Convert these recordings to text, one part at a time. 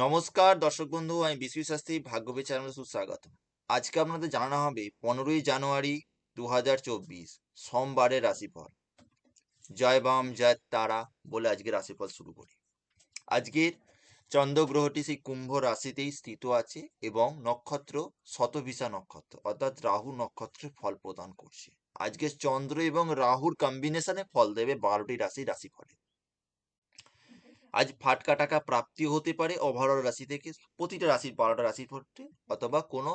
নমস্কার, দর্শক বন্ধু, আমি বিশ্বজিৎ শাস্ত্রী, ভাগ্যবী চ্যানেলে সুস্বাগত আজকে আপনাদের জানানো হবে পনেরোই জানুয়ারি দু হাজার চব্বিশ, সোমবারের রাশিফল। জয় বাম, জয় তারা বলে আজকে রাশিফল শুরু করি। আজকের চন্দ্রগ্রহটি সেই কুম্ভ রাশিতেই স্থিত আছে এবং নক্ষত্র শতভিসা নক্ষত্র, অর্থাৎ রাহু নক্ষত্রে ফল প্রদান করছে। আজকে চন্দ্র এবং রাহুর কম্বিনেশনে ফল দেবে বারোটি রাশি রাশিফলে। আজ ফাটকা টাকা প্রাপ্তি হতে পারে ওভারঅল রাশি থেকে, প্রতিটা রাশির বারোটা রাশির ক্ষেত্রে অথবা কোনো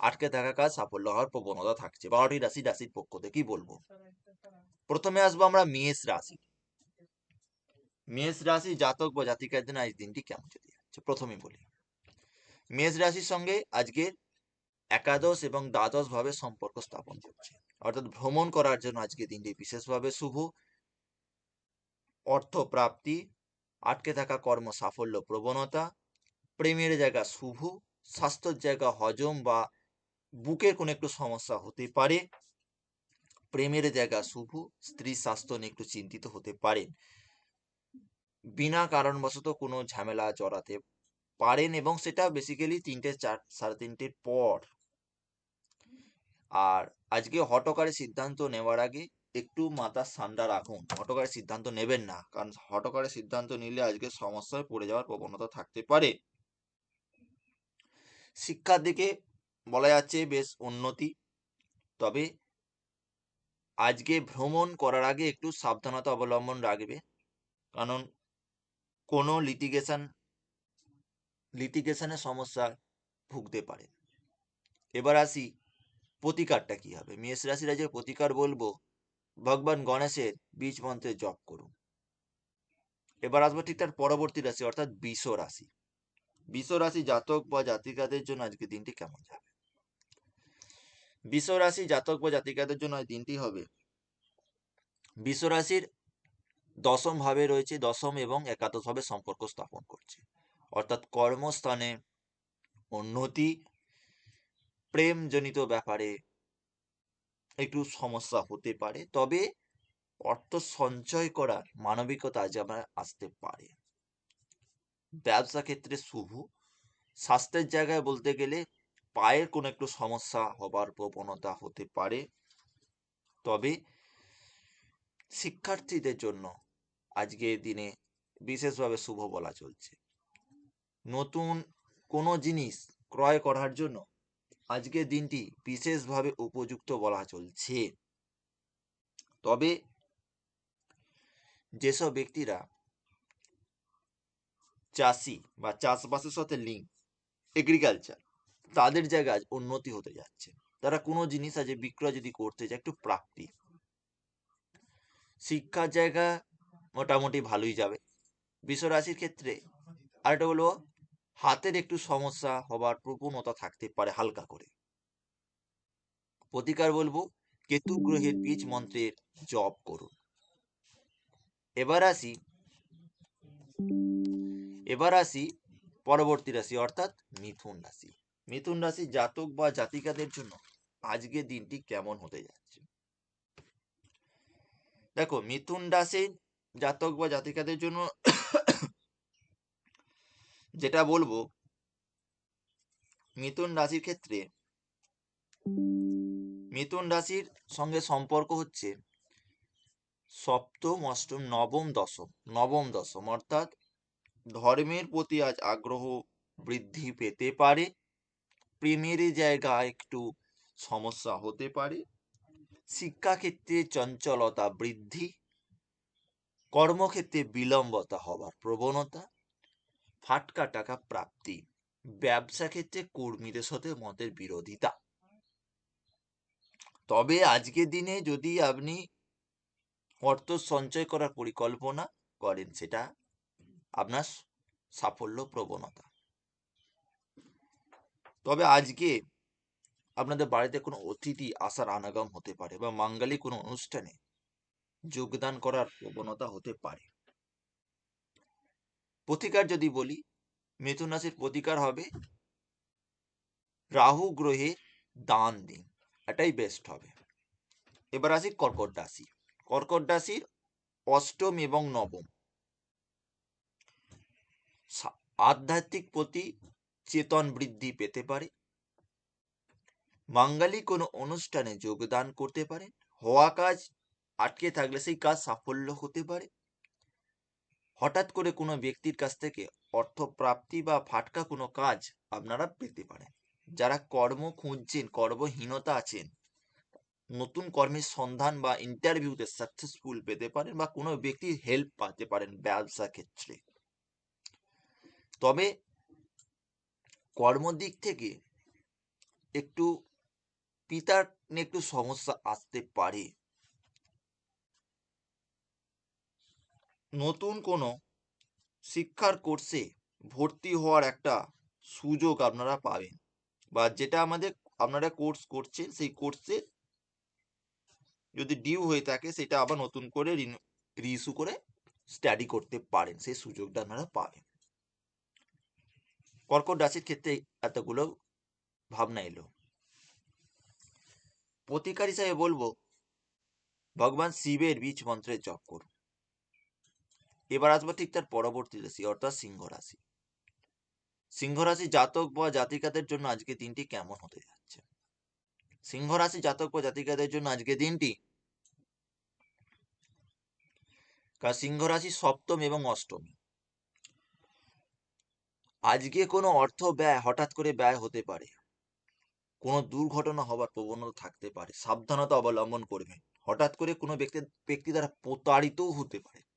আটকে থাকা কাজ সাফল্য হওয়ার প্রবণতা থাকছে। বারোটি রাশি রাশির পক্ষ থেকে বলব? প্রথমে আসব আমরা মেষ রাশি। মেষ রাশি জাতক বা জাতিকার জন্য আজ দিনটি কেমন চলে যাচ্ছে? প্রথমে বলি, মেষ রাশির সঙ্গে আজকের একাদশ এবং দ্বাদশ ভাবে সম্পর্ক স্থাপন করছে। অর্থাৎ ভ্রমণ করার জন্য আজকে দিনটি বিশেষভাবে শুভ। অর্থ প্রাপ্তি আটকে থাকা কর্ম সাফল্য, প্রবণতা, প্রেমের জায়গা শুভ, স্বাস্থ্যের জায়গা হজম বা বুকের কোনো একটু সমস্যা হতে পারে। প্রেমের জায়গা শুভ, স্ত্রী স্বাস্থ্য নিয়ে একটু চিন্তিত হতে পারেন বিনা কারণবশত কোনো ঝামেলা জড়াতে পারেন এবং সেটা বেসিক্যালি তিনটে চার, সাড়ে তিনটের পর। আর আজকে হটকারে সিদ্ধান্ত নেওয়ার আগে একটু মাথা ঠান্ডা রাখুন। হটকারে সিদ্ধান্ত নেবেন না, কারণ হটকারে সিদ্ধান্ত নিলে আজকে সমস্যায় পড়ে যাওয়ার প্রবণতা থাকতে পারে। শিক্ষার দিকে বলা যাচ্ছে বেশ উন্নতি, তবে আজকে ভ্রমণ করার আগে একটু সাবধানতা অবলম্বন রাখবে, কারণ কোনো লিটিগেশন লিটিগেশনের সমস্যা ভুগতে পারে। এবার আসি প্রতিকারটা কি হবে? মেষ রাশিরা যে প্রতিকার বলব ভগবান গণেশের বীজ মন্ত্রে জপ করুন। এবার আসব ঠিক তার পরবর্তী রাশি, অর্থাৎ বিষ রাশি। বিষ রাশি জাতক বা জাতিকাদের জন্য আজকে দিনটি কেমন যাবে? বিষ রাশি জাতক বা জাতিকাদের জন্য দিনটি হবে, বিষ রাশির দশম ভাবে রয়েছে, দশম এবং একাদশ ভাবে সম্পর্ক স্থাপন করছে। অর্থাৎ কর্মস্থানে উন্নতি, প্রেমজনিত ব্যাপারে একটু সমস্যা হতে পারে। তবে অর্থ সঞ্চয় করার মানবিকতা আজ আমার আসতে পারে। ব্যবসা ক্ষেত্রে শুভ। স্বাস্থ্যের জায়গায় বলতে গেলে পায়ের কোনো একটু সমস্যা হবার প্রবণতা হতে পারে। তবে শিক্ষার্থীদের জন্য আজকের দিনে বিশেষভাবে শুভ বলা চলছে। নতুন কোনো জিনিস ক্রয় করার জন্য আজকের দিনটি বিশেষভাবে উপযুক্ত বলা চলছে। তবে যেসব ব্যক্তিরা চাষি বা চাষবাসের সাথে লিঙ্ক এগ্রিকালচার তাদের জায়গায় উন্নতি হতে যাচ্ছে। তারা কোনো জিনিস আজ বিক্রয় যদি করতে চায়, একটু প্রাপ্তি। শিক্ষার জায়গা মোটামুটি ভালোই যাবে। বিশ্ব রাশির ক্ষেত্রে আরেকটা হলো হাতের একটু সমস্যা হবার প্রবণতা থাকতে পারে হালকা করে। প্রতিকার বলব, কেতু গ্রহের বীজ মন্ত্রের জপ করুন। এবার আসি এবার আসি পরবর্তী রাশি অর্থাৎ মিথুন রাশি। মিথুন রাশি জাতক বা জাতিকাদের জন্য আজকে দিনটি কেমন হতে যাচ্ছে? দেখো, মিথুন রাশি জাতক বা জাতিকাদের জন্য যেটা বলব, মিথুন রাশির ক্ষেত্রে মিথুন রাশির সঙ্গে সম্পর্ক হচ্ছে সপ্তম, অষ্টম, নবম, দশম নবম, দশম। অর্থাৎ ধর্মের প্রতি আজ আগ্রহ বৃদ্ধি পেতে পারে, প্রেমের জায়গা একটু সমস্যা হতে পারে, শিক্ষাক্ষেত্রে চঞ্চলতা বৃদ্ধি, কর্মক্ষেত্রে বিলম্বতা হবার প্রবণতা ফাটকা টাকা প্রাপ্তি, ব্যবসা ক্ষেত্রে কর্মীদের সাথে মতের বিরোধিতা। তবে আজকের দিনে যদি আপনি অর্থ সঞ্চয় করার পরিকল্পনা করেন, সেটা আপনার সাফল্য, প্রবণতা। তবে আজকে আপনাদের বাড়িতে কোনো অতিথি আসার আনাগম হতে পারে বা মাঙ্গালিক কোনো অনুষ্ঠানে যোগদান করার প্রবণতা হতে পারে। প্রতিকার যদি বলি, মিথুন রাশির প্রতিকার হবে রাহু গ্রহে দান দিন, এটাই বেস্ট হবে। এবার আসি কর্কট রাশি। কর্কট রাশির অষ্টম এবং নবম। আধ্যাত্মিক প্রতি চেতন বৃদ্ধি পেতে পারে। বাঙালি কোনো অনুষ্ঠানে যোগদান করতে পারে। হওয়া কাজ আটকে থাকলে সেই কাজ সাফল্য হতে পারে। হঠাৎ করে কোনো ব্যক্তির কাছ থেকে অর্থ প্রাপ্তি বা ফাটকা কোনো কাজ আপনারা পেতে পারেন। যারা কর্ম খুঁজছেন, কর্মহীনতা আছেন, নতুন কর্মের সন্ধান বা ইন্টারভিউতে সাকসেসফুল পেতে পারেন বা কোনো ব্যক্তির হেল্প পাতে পারেন ব্যবসা ক্ষেত্রে। তবে কর্মদিক থেকে একটু পিতার একটু সমস্যা আসতে পারে। নতুন কোনো শিক্ষার কোর্সে ভর্তি হওয়ার একটা সুযোগ আপনারা পাবেন বা যেটা আমাদের, আপনারা কোর্স করছেন, সেই কোর্সে যদি ডিউ হয়ে থাকে, সেটা আবার নতুন করে রিইস্যু করে স্টাডি করতে পারেন, সেই সুযোগটা আপনারা পাবেন। কর্কট রাশির ক্ষেত্রে এতগুলো ভাবনা এলো। প্রতিকার হিসাবে বলব, ভগবান শিবের বীজ মন্ত্রের জপ করুন। এবার আসব ঠিক তার পরবর্তী রাশি, অর্থাৎ সিংহ রাশি। সিংহ রাশি জাতক বা জাতিকাদের জন্য আজকে দিনটি কেমন হতে যাচ্ছে? সিংহ রাশি জাতক বা জাতিকাদের জন্য আজকে দিনটি কারণ সিংহ রাশি সপ্তম এবং অষ্টমী। আজকে কোনো অর্থ ব্যয় হঠাৎ করে ব্যয় হতে পারে। কোনো দুর্ঘটনা হবার প্রবণতা থাকতে পারে। সাবধানতা অবলম্বন করবেন। হঠাৎ করে কোনো ব্যক্তি ব্যক্তি দ্বারা প্রতারিতও হতে পারে।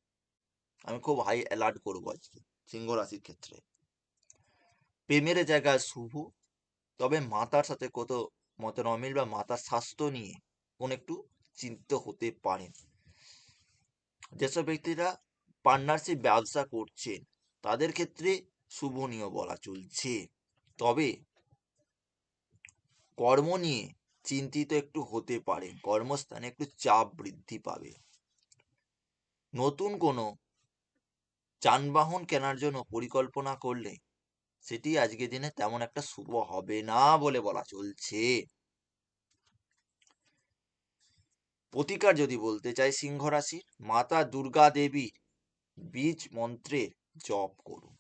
আমি খুব হাই অ্যালার্ট করব আজকে, সিংহ রাশির ক্ষেত্রে। প্রেমের জায়গায় শুভ, তবে মাতার সাথে কত মতের অমিল বা মাতার স্বাস্থ্য নিয়ে কোন একটু চিন্তিত হতে পারেন যেসব ব্যক্তিরা পার্টনারশিপ ব্যবসা করছেন, তাদের ক্ষেত্রে শুভনীয় বলা চলছে। তবে কর্ম নিয়ে চিন্তিত একটু হতে পারে, কর্মস্থানে একটু চাপ বৃদ্ধি পাবে। নতুন কোনো যানবাহন কেনার জন্য পরিকল্পনা করলে সেটি আজকের দিনে তেমন একটা শুভ হবে না বলে বলা চলছে। প্রতিকার যদি বলতে চাই সিংহ রাশির, মাতা দুর্গা দেবীর বীজ মন্ত্রের জপ করুন।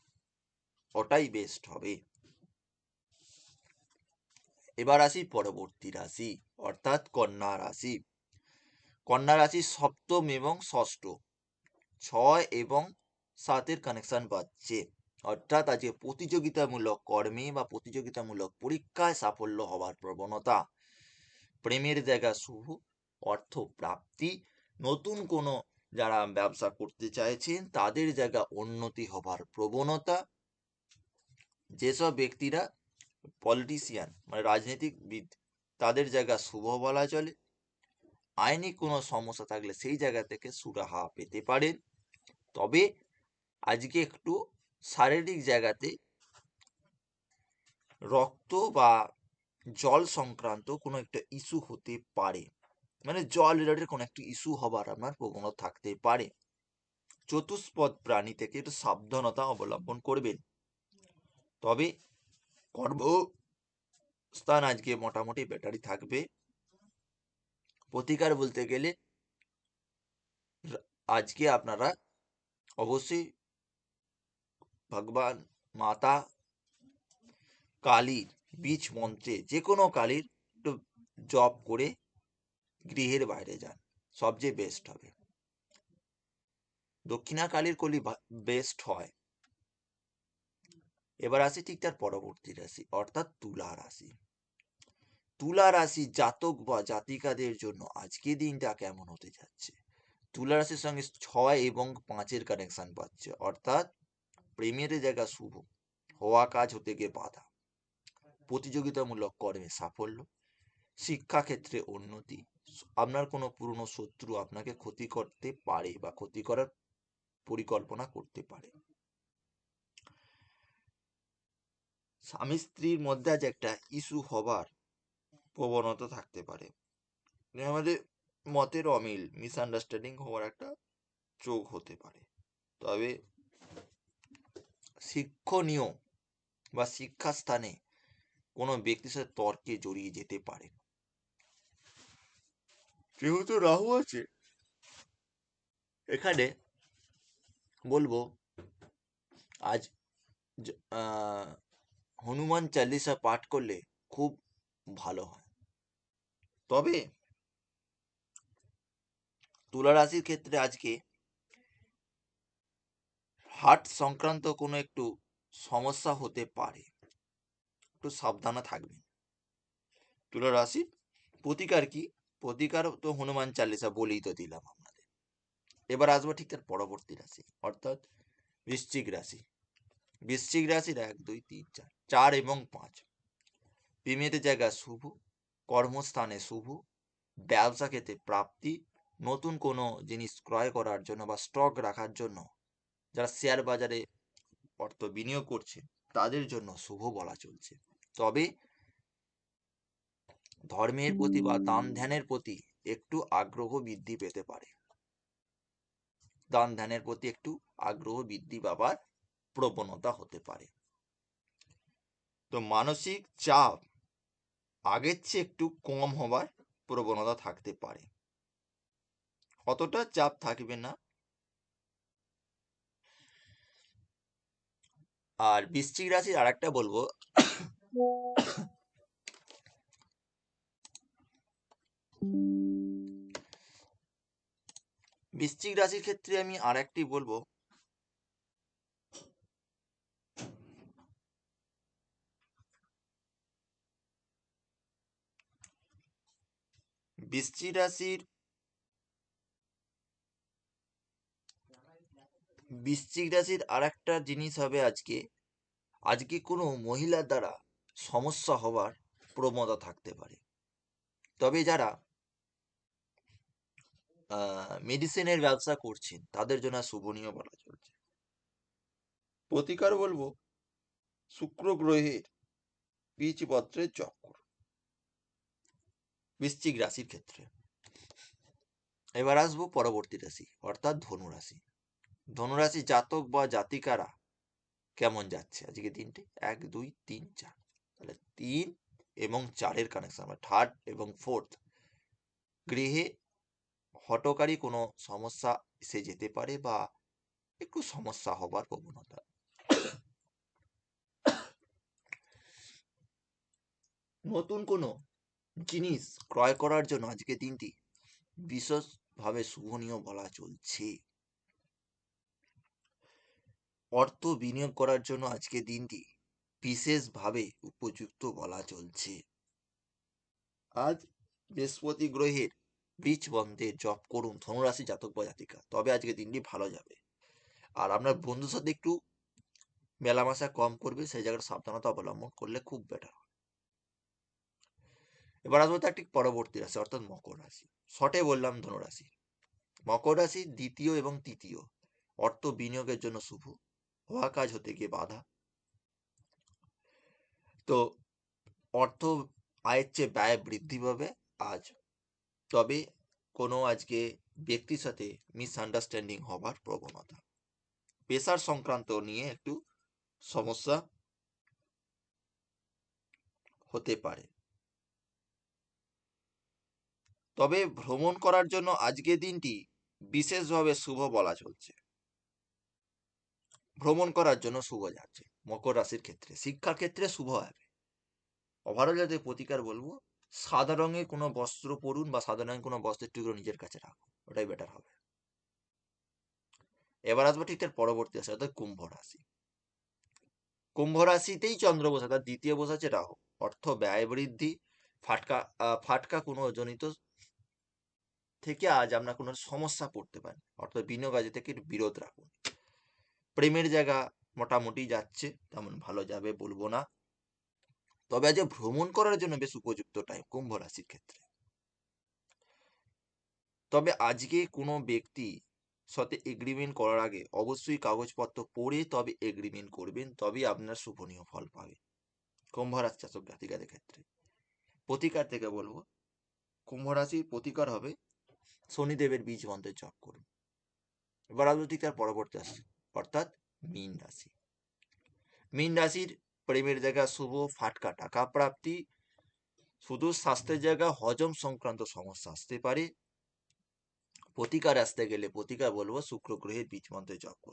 ওটাই বেস্ট হবে। এবার আসি পরবর্তী রাশি, অর্থাৎ কন্যা রাশি। কন্যা রাশি সপ্তম এবং ষষ্ঠ, ছয় এবং সাতের কানেকশন পাচ্ছে অর্থাৎ আজকে প্রতিযোগিতামূলক কর্মে বা প্রতিযোগিতামূলক পরীক্ষায় সাফল্য হওয়ার প্রবণতা। প্রেমের জায়গা শুভ অর্থ প্রাপ্তি। নতুন কোনো যারা ব্যবসা করতে চাইছেন, তাদের জায়গা উন্নতি হবার প্রবণতা। যেসব ব্যক্তিরা পলিটিশিয়ান মানে রাজনীতিকবিদ, তাদের জায়গা শুভ বলা চলে। আইনি কোনো সমস্যা থাকলে সেই জায়গা থেকে সুরাহা পেতে পারেন। তবে আজকে একটু শারীরিক জায়গাতে রক্ত বা জল সংক্রান্ত কোনো একটা ইস্যু হতে পারে। মানে জল রিলেটেড কোনো একটা ইস্যু হবার আপনার প্রবণতা থাকতে পারে। চতুষ্পদ প্রাণী থেকে একটু সাবধানতা অবলম্বন করবেন। তবে কর্ম স্থান আজকে মোটামুটি ব্যাটারি থাকবে। প্রতিকার বলতে গেলে, আজকে আপনারা অবশ্যই ভগবান, মাতা, কালীর বীজ মন্ত্রে যে কোনো কালীর একটু জপ করে গৃহের বাইরে যান, সবচেয়ে বেস্ট হবে। দক্ষিণা কালীর কলি বেস্ট হয়। এবার আসি ঠিক তার পরবর্তী রাশি, অর্থাৎ তুলা রাশি। তুলা রাশি জাতক বা জাতিকাদের জন্য আজকে দিনটা কেমন হতে যাচ্ছে? তুলা রাশির সঙ্গে ছয় এবং পাঁচের কানেকশন পাচ্ছে, অর্থাৎ প্রেমের জায়গা শুভ। হওয়া কাজ হতে গিয়ে বাধা। প্রতিযোগিতামূলক কর্মে সাফল্য। শিক্ষাক্ষেত্রে উন্নতি। আপনার কোনো পুরনো শত্রু আপনাকে ক্ষতি করতে পারে বা ক্ষতি করার পরিকল্পনা করতে পারে। স্বামী স্ত্রীর মধ্যে আজ একটা ইস্যু হবার প্রবণতা থাকতে পারে। আমাদের মতের অমিল মিসআন্ডারস্ট্যান্ডিং হওয়ার একটা চোখ হতে পারে। তবে শিক্ষণীয় বা শিক্ষাস্থানে কোনো ব্যক্তির সাথে তর্কে জড়িয়ে যেতে পারে যেহেতু রাহু আছে এখানে বলব আজ আহ, হনুমান চালিসা পাঠ করলে খুব ভালো হয়। তবে তুলা রাশির ক্ষেত্রে আজকে হার্ট সংক্রান্ত কোনো একটু সমস্যা হতে পারে। একটু সাবধানে থাকবেন। তুলা রাশির প্রতিকার কি? প্রতিকার তো হনুমান চালিসা বলেই তো দিলাম আপনাদের। এবার আসব ঠিক তার পরবর্তী রাশি, অর্থাৎ বৃশ্চিক রাশি। বৃশ্চিক রাশির এক, দুই, তিন, চার চার এবং পাঁচ। প্রেমের জায়গা শুভ, কর্মস্থানে শুভ, ব্যবসা ক্ষেত্রে প্রাপ্তি, নতুন কোনো জিনিস ক্রয় করার জন্য বা স্টক রাখার জন্য যারা শেয়ার বাজারে অর্থ বিনিয়োগ করছে, তাদের জন্য শুভ বলা চলছে। তবে ধর্মের প্রতি বা দান ধ্যানের প্রতি একটু আগ্রহ বৃদ্ধি পেতে পারে। দান ধ্যানের প্রতি একটু আগ্রহ বৃদ্ধি পাবার প্রবণতা হতে পারে। তো মানসিক চাপ আগের চেয়ে একটু কম হবার প্রবণতা থাকতে পারে। অতটা চাপ থাকবে না আর বৃশ্চিক রাশির আরেকটা বলব। বৃশ্চিক রাশির ক্ষেত্রে আমি আর একটি বলব। বৃশ্চিক রাশির বৃশ্চিক রাশির আর একটা জিনিস হবে আজকে। আজকে কোনো মহিলার দ্বারা সমস্যা হবার প্রবণতা থাকতে পারে। তবে যারা মেডিসিনের ব্যবসা করছেন, তাদের জন্য শুভনীয় বলা চলছে। প্রতিকার বলব, শুক্র গ্রহের বীজপত্রের জপ করুন বৃশ্চিক রাশির ক্ষেত্রে। এবার আসব পরবর্তী রাশি, অর্থাৎ ধনু রাশি। ধনুরাশি জাতক বা জাতিকারা কেমন যাচ্ছে? আজকে দিনটি এক, দুই, তিন, চার। তাহলে তিন এবং চারের কানেকশন থার্ড এবং ফোর্থ গৃহে হটকারী কোনো সমস্যা এসে যেতে পারে বা একটু সমস্যা হবার প্রবণতা। নতুন কোনো জিনিস ক্রয় করার জন্য আজকে দিনটি বিশেষভাবে শুভনীয় বলা চলছে। অর্থ বিনিয়োগ করার জন্য আজকে দিনটি বিশেষভাবে উপযুক্ত বলা চলছে। আজ বৃহস্পতি গ্রহের বীজ বন্ধে জপ করুন, ধনুরাশি জাতক বা জাতিকা, তবে আজকে দিনটি ভালো যাবে। আর আপনার বন্ধুর সাথে একটু মেলামেশা কম করবে, সেই জায়গায় সাবধানতা অবলম্বন করলে খুব বেটার এবার আসব তার ঠিক পরবর্তী রাশি, অর্থাৎ মকর রাশি। শটে বললাম ধনুরাশি। মকর রাশি দ্বিতীয় এবং তৃতীয়। অর্থ বিনিয়োগের জন্য শুভ। হওয়া কাজ হতে গিয়ে বাধা। তো অর্থ আয়ের চেয়ে ব্যয় বৃদ্ধি পাবে আজ। তবে কোনো আজকে ব্যক্তির সাথে মিসআন্ডারস্ট্যান্ডিং হবার প্রবণতা। পেশার সংক্রান্ত নিয়ে একটু সমস্যা হতে পারে। তবে ভ্রমণ করার জন্য আজকে দিনটি বিশেষভাবে শুভ বলা চলছে। ভ্রমণ করার জন্য শুভ যাচ্ছে, মকর রাশির ক্ষেত্রে। শিক্ষার ক্ষেত্রে শুভ হবে। ওভারঅল যাতে প্রতিকার বলব, সাদা রঙের কোনো বস্ত্র পরুন বা সাদা রঙের কোনো বস্ত্রের টুকরো নিজের কাছে রাখুন, ওটাই বেটার হবে। এবার আসব ঠিক তার পরবর্তী রাশি, অর্থাৎ কুম্ভ রাশি। কুম্ভ রাশিতেই চন্দ্র বসা তার দ্বিতীয় বসাচ্ছে রাহু অর্থ ব্যয় বৃদ্ধি, ফাটকা ফাটকা কোনো জনিত থেকে আজ আমরা কোনো সমস্যা পড়তে পারি, অর্থাৎ বিনিয়োগ আজ থেকে বিরোধ রাখুন। প্রেমের জায়গা মোটামুটি যাচ্ছে, তেমন ভালো যাবে বলব না। তবে আজ ভ্রমণ করার জন্য বেশ উপযুক্ত টাইম কুম্ভ রাশির ক্ষেত্রে। তবে আজকে কোনো ব্যক্তি সাথে এগ্রিমেন্ট করার আগে অবশ্যই কাগজপত্র পড়ে তবে এগ্রিমেন্ট করবেন, তবেই আপনার শুভনীয় ফল পাবে। কুম্ভ রাশি চাষক জাতিকাদের ক্ষেত্রে। প্রতিকার থেকে বলব, কুম্ভ রাশির প্রতিকার হবে শনিদেবের বীজ মন্ত্রের জপ করুন। এবার ঠিক তার পরবর্তী রাশি অর্থাৎ মীন রাশি। মীন রাশির প্রেমের জায়গা শুভ, ফাটকা টাকা প্রাপ্তি, শুধু স্বাস্থ্যের জায়গা হজম সংক্রান্ত সমস্যা আসতে পারে। প্রতিকার আসতে গেলে প্রতিকার বলব শুক্র গ্রহের বীজ মন্ত্রে জপ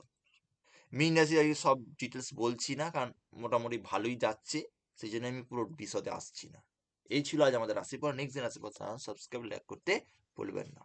মীন রাশি আজকে সব ডিটেলস বলছি না, কারণ মোটামুটি ভালোই যাচ্ছে সেই জন্য আমি পুরো বিশদে আসছি না। এই ছিল আজ আমাদের রাশিফল। নেক্সট দিন রাশিফল সাবস্ক্রাইব লাইক করতে ভুলবেন না।